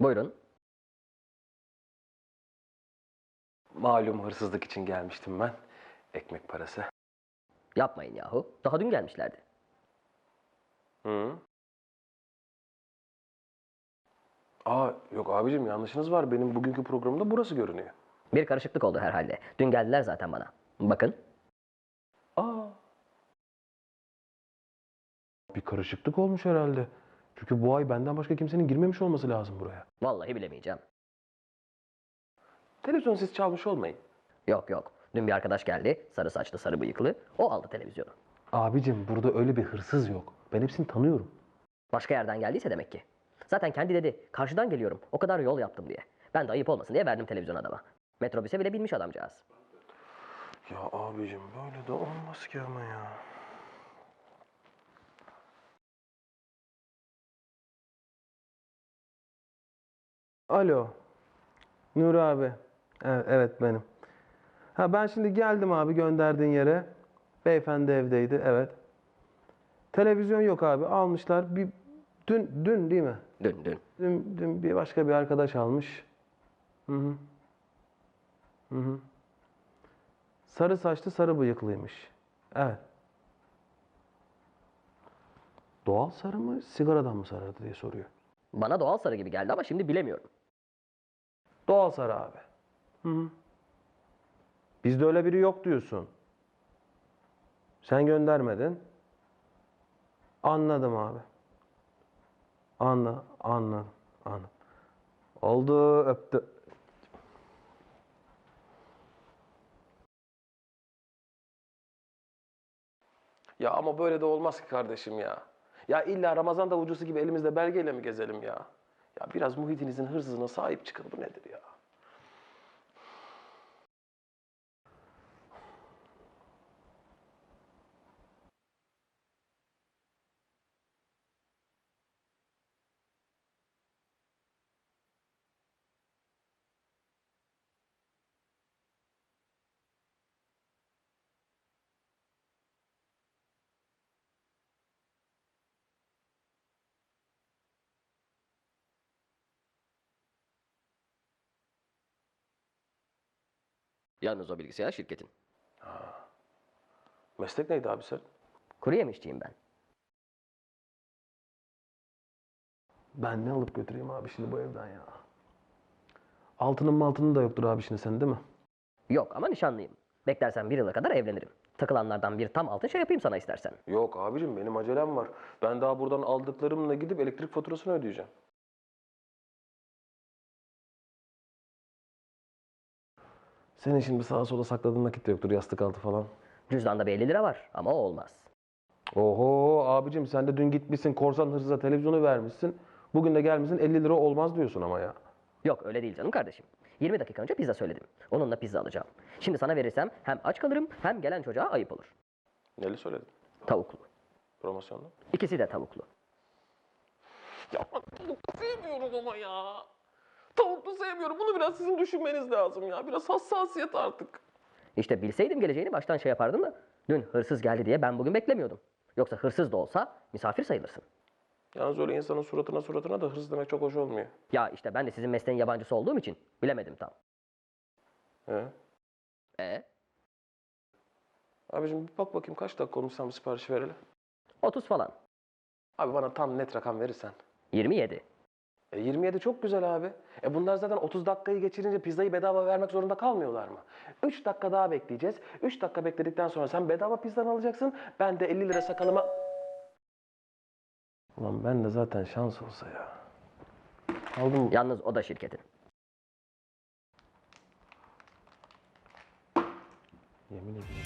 Buyurun. Malum hırsızlık için gelmiştim ben. Ekmek parası. Yapmayın yahu. Daha dün gelmişlerdi. Hı. Aa yok abicim yanlışınız var. Benim bugünkü programımda burası görünüyor. Bir karışıklık oldu herhalde. Dün geldiler zaten bana. Bakın. Aa. Bir karışıklık olmuş herhalde. Çünkü bu ay benden başka kimsenin girmemiş olması lazım buraya. Vallahi bilemeyeceğim. Televizyon siz çalmış olmayın. Yok yok. Dün bir arkadaş geldi. Sarı saçlı, sarı bıyıklı. O aldı televizyonu. Abicim burada öyle bir hırsız yok. Ben hepsini tanıyorum. Başka yerden geldiyse demek ki. Zaten kendi dedi. Karşıdan geliyorum. O kadar yol yaptım diye. Ben de ayıp olmasın diye verdim televizyon adama. Metrobüse bile binmiş adamcağız. Ya abicim böyle de olmaz ki ama ya. Alo. Nuri abi. Evet, evet benim. Ha ben şimdi geldim abi gönderdiğin yere. Beyefendi evdeydi evet. Televizyon yok abi almışlar. Bir dün dün değil mi? Dün dün. Dün, dün bir başka bir arkadaş almış. Hı hı. Hı hı. Sarı saçlı sarı bıyıklıymış. Evet. Doğal sarı mı, sigaradan mı sarardı diye soruyor. Bana doğal sarı gibi geldi ama şimdi bilemiyorum. Doğal sarı abi. Hı hı. Bizde öyle biri yok diyorsun. Sen göndermedin. Anladım abi. Anla, anladım, anladım. Oldu, öptü. Ya ama böyle de olmaz ki kardeşim ya. Ya illa Ramazan davulcusu gibi elimizde belgeyle mi gezelim ya? Ya biraz muhitinizin hırsızına sahip çıkın bu nedir ya? Yalnız o bilgisayar şirketin. Meslek neydi abi sen? Kuru yemişçiyim ben. Ben ne alıp götüreyim abi şimdi bu evden ya? Altının maltının da yoktur abi şimdi senin değil mi? Yok ama nişanlıyım. Beklersen bir yıla kadar evlenirim. Takılanlardan bir tam altın şey yapayım sana istersen. Yok abicim benim acelem var. Ben daha buradan aldıklarımla gidip elektrik faturasını ödeyeceğim. Senin şimdi sağa sola sakladığın nakit de yoktur yastık altı falan. Cüzdanda bir 50 lira var ama o olmaz. Oho abicim sen de dün gitmişsin korsan hırsıza televizyonu vermişsin. Bugün de gelmişsin 50 lira olmaz diyorsun ama ya. Yok öyle değil canım kardeşim. 20 dakika önce pizza söyledim. Onunla pizza alacağım. Şimdi sana verirsem hem aç kalırım hem gelen çocuğa ayıp olur. Neli söyledin? Tavuklu. Promosyonda. İkisi de tavuklu. Ya tavuklu sevmiyorum ama ya. Tavuklu sevmiyorum. Bunu biraz sizin düşünmeniz lazım ya. Biraz hassasiyet artık. İşte bilseydim geleceğini baştan şey yapardım da dün hırsız geldi diye ben bugün beklemiyordum. Yoksa hırsız da olsa misafir sayılırsın. Yalnız öyle insanın suratına suratına da hırsız demek çok hoş olmuyor. Ya işte ben de sizin mesleğin yabancısı olduğum için bilemedim tam. He? E Abicim bir bak bakayım kaç dakika olmuş sen bu siparişi vereli. 30 falan. Abi bana tam net rakam verirsen. 27. E 27 çok güzel abi. E bunlar zaten 30 dakikayı geçirince pizzayı bedava vermek zorunda kalmıyorlar mı? 3 dakika daha bekleyeceğiz. 3 dakika bekledikten sonra sen bedava pizzanı alacaksın. Ben de 50 lira sakalıma... Ulan ben de zaten şans olsa ya. Aldım. Yalnız o da şirketin. Yemin ediyorum